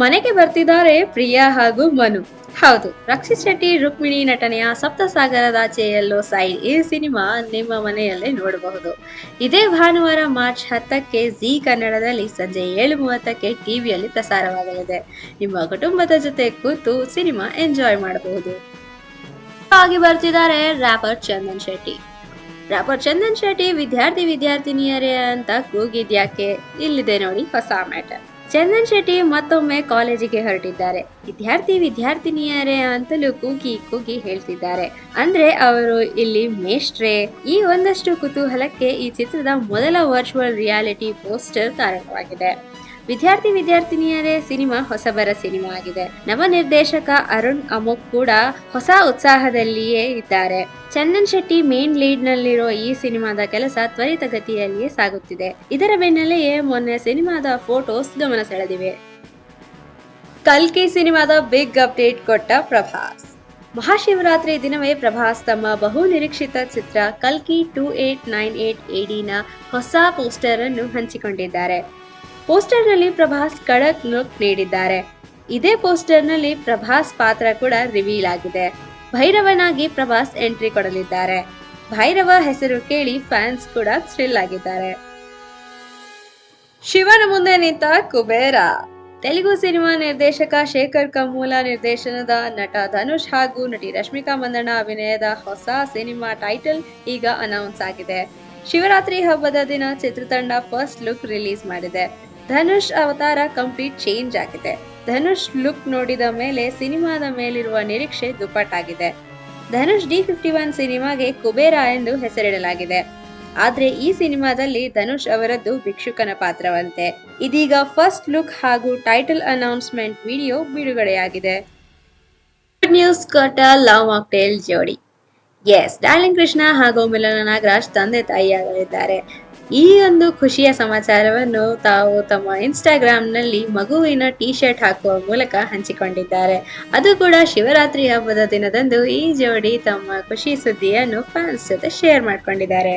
ಮನೆಗೆ ಬರ್ತಿದ್ದಾರೆ ಪ್ರಿಯಾ ಹಾಗೂ ಮನು. ಹೌದು, ರಕ್ಷಿತ್ ಶೆಟ್ಟಿ, ರುಕ್ಮಿಣಿ ನಟನೆಯ ಸಪ್ತಸಾಗರದಾಚೆಯಲ್ಲೋ ಸೈ ಈ ಸಿನಿಮಾ ನಿಮ್ಮ ಮನೆಯಲ್ಲೇ ನೋಡಬಹುದು. ಇದೇ ಭಾನುವಾರ ಮಾರ್ಚ್ ಹತ್ತಕ್ಕೆ ಜಿ ಕನ್ನಡದಲ್ಲಿ ಸಂಜೆ ಏಳು ಮೂವತ್ತಕ್ಕೆ ಟಿವಿಯಲ್ಲಿ ಪ್ರಸಾರವಾಗಲಿದೆ. ನಿಮ್ಮ ಕುಟುಂಬದ ಜೊತೆ ಕೂತು ಸಿನಿಮಾ ಎಂಜಾಯ್ ಮಾಡಬಹುದು. ಆಗಿ ಬರ್ತಿದ್ದಾರೆ ರ್ಯಾಪರ್ ಚಂದನ್ ಶೆಟ್ಟಿ. ರ್ಯಾಪರ್ ಚಂದನ್ ಶೆಟ್ಟಿ ವಿದ್ಯಾರ್ಥಿ ವಿದ್ಯಾರ್ಥಿನಿಯರೇ ಅಂತ ಕೂಗಿದ್ಯಾಕೆ? ಇಲ್ಲಿದೆ ನೋಡಿ ಹೊಸ ಮ್ಯಾಟರ್. ಚಂದನ್ ಶೆಟ್ಟಿ ಮತ್ತೊಮ್ಮೆ ಕಾಲೇಜಿಗೆ ಹೊರಟಿದ್ದಾರೆ. ವಿದ್ಯಾರ್ಥಿ ವಿದ್ಯಾರ್ಥಿನಿಯರೇ ಅಂತಲೂ ಕೂಗಿ ಕೂಗಿ ಹೇಳ್ತಿದ್ದಾರೆ. ಅಂದ್ರೆ ಅವರು ಇಲ್ಲಿ ಮೇಷ್ಟ್ರೆ. ಈ ಒಂದಷ್ಟು ಕುತೂಹಲಕ್ಕೆ ಈ ಚಿತ್ರದ ಮೊದಲ ವರ್ಚುವಲ್ ರಿಯಾಲಿಟಿ ಪೋಸ್ಟರ್ ಕಾರಣವಾಗಿದೆ ವಿದ್ಯಾರ್ಥಿ ವಿದ್ಯಾರ್ಥಿನಿಯರೇ, ಸಿನಿಮಾ ಹೊಸಬರ ಸಿನಿಮಾ ಆಗಿದೆ. ನವ ನಿರ್ದೇಶಕ ಅರುಣ್ ಅಮೋಕ್ ಕೂಡ ಹೊಸ ಉತ್ಸಾಹದಲ್ಲಿಯೇ ಇದ್ದಾರೆ. ಚಂದನ್ ಶೆಟ್ಟಿ ಮೇನ್ ಲೀಡ್ ನಲ್ಲಿರೋ ಈ ಸಿನಿಮಾದ ಕೆಲಸ ತ್ವರಿತಗತಿಯಲ್ಲಿಯೇ ಸಾಗುತ್ತಿದೆ. ಇದರ ಬೆನ್ನಲ್ಲೆಯೇ ಮೊನ್ನೆ ಸಿನಿಮಾದ ಫೋಟೋಸ್ ಗಮನ ಸೆಳೆದಿವೆ. ಕಲ್ಕಿ ಸಿನಿಮಾದ ಬಿಗ್ ಅಪ್ಡೇಟ್ ಕೊಟ್ಟ ಪ್ರಭಾಸ್. ಮಹಾಶಿವರಾತ್ರಿ ದಿನವೇ ಪ್ರಭಾಸ್ ತಮ್ಮ ಬಹು ನಿರೀಕ್ಷಿತ ಚಿತ್ರ ಕಲ್ಕಿ ಟೂ ಏಟ್ ನೈನ್ ಏಟ್ ಎಡಿನ ಹೊಸ ಪೋಸ್ಟರ್ ಅನ್ನು ಹಂಚಿಕೊಂಡಿದ್ದಾರೆ. ಪೋಸ್ಟರ್ನಲ್ಲಿ ಪ್ರಭಾಸ್ ಖಡಕ್ ಲುಕ್ ನೀಡಿದ್ದಾರೆ. ಇದೇ ಪೋಸ್ಟರ್ನಲ್ಲಿ ಪ್ರಭಾಸ್ ಪಾತ್ರ ಕೂಡ ರಿವೀಲ್ ಆಗಿದೆ. ಭೈರವನಾಗಿ ಪ್ರಭಾಸ್ ಎಂಟ್ರಿ ಕೊಡಲಿದ್ದಾರೆ. ಭೈರವ ಹೆಸರು ಕೇಳಿ ಫ್ಯಾನ್ಸ್ ಕೂಡ ಥ್ರಿಲ್ ಆಗಿದ್ದಾರೆ. ಶಿವನ ಮುಂದೆ ನಿಂತ ಕುಬೇರ. ತೆಲುಗು ಸಿನಿಮಾ ನಿರ್ದೇಶಕ ಶೇಖರ್ ಕಮ್ಮೂಲ ನಿರ್ದೇಶನದ ನಟ ಧನುಷ್ ಹಾಗೂ ನಟಿ ರಶ್ಮಿಕಾ ಮಂದಣ್ಣ ಅಭಿನಯದ ಹೊಸ ಸಿನಿಮಾ ಟೈಟಲ್ ಈಗ ಅನೌನ್ಸ್ ಆಗಿದೆ. ಶಿವರಾತ್ರಿ ಹಬ್ಬದ ದಿನ ಚಿತ್ರತಂಡ ಫಸ್ಟ್ ಲುಕ್ ರಿಲೀಸ್ ಮಾಡಿದೆ. ಧನುಷ್ ಅವತಾರ ಕಂಪ್ಲೀಟ್ ಚೇಂಜ್ ಆಗಿದೆ. ಧನುಷ್ ಲುಕ್ ನೋಡಿದ ಮೇಲೆ ಸಿನಿಮಾದ ಮೇಲಿರುವ ನಿರೀಕ್ಷೆ ದುಪ್ಪಟ್ಟಾಗಿದೆ. ಧನುಷ್ ಡಿ ಫಿಫ್ಟಿ ಒನ್ ಸಿನಿಮಾಗೆ ಕುಬೇರ ಎಂದು ಹೆಸರಿಡಲಾಗಿದೆ. ಆದ್ರೆ ಈ ಸಿನಿಮಾದಲ್ಲಿ ಧನುಷ್ ಅವರದ್ದು ಭಿಕ್ಷುಕನ ಪಾತ್ರವಂತೆ. ಇದೀಗ ಫಸ್ಟ್ ಲುಕ್ ಹಾಗೂ ಟೈಟಲ್ ಅನೌನ್ಸ್ಮೆಂಟ್ ವಿಡಿಯೋ ಬಿಡುಗಡೆಯಾಗಿದೆ. ಗುಡ್ ನ್ಯೂಸ್ ಕೊಟ್ಟ ಲವ್ ಮಾಕ್ಟೇಲ್ ಜೋಡಿ ಎಸ್ ಡಾರ್ಲಿಂಗ್ ಕೃಷ್ಣ ಹಾಗೂ ಮಿಲನ ನಾಗರಾಜ್ ತಂದೆ ತಾಯಿಯಾಗಲಿದ್ದಾರೆ. ಈ ಒಂದು ಖುಷಿಯ ಸಮಾಚಾರವನ್ನು ತಾವು ತಮ್ಮ ಇನ್ಸ್ಟಾಗ್ರಾಂನಲ್ಲಿ ಮಗುವಿನ ಟಿ ಶರ್ಟ್ ಹಾಕುವ ಮೂಲಕ ಹಂಚಿಕೊಂಡಿದ್ದಾರೆ. ಅದು ಕೂಡ ಶಿವರಾತ್ರಿ ಹಬ್ಬದ ದಿನದಂದು ಈ ಜೋಡಿ ತಮ್ಮ ಖುಷಿ ಸುದ್ದಿಯನ್ನು ಫ್ಯಾನ್ಸ್ ಜೊತೆ ಶೇರ್ ಮಾಡಿಕೊಂಡಿದ್ದಾರೆ.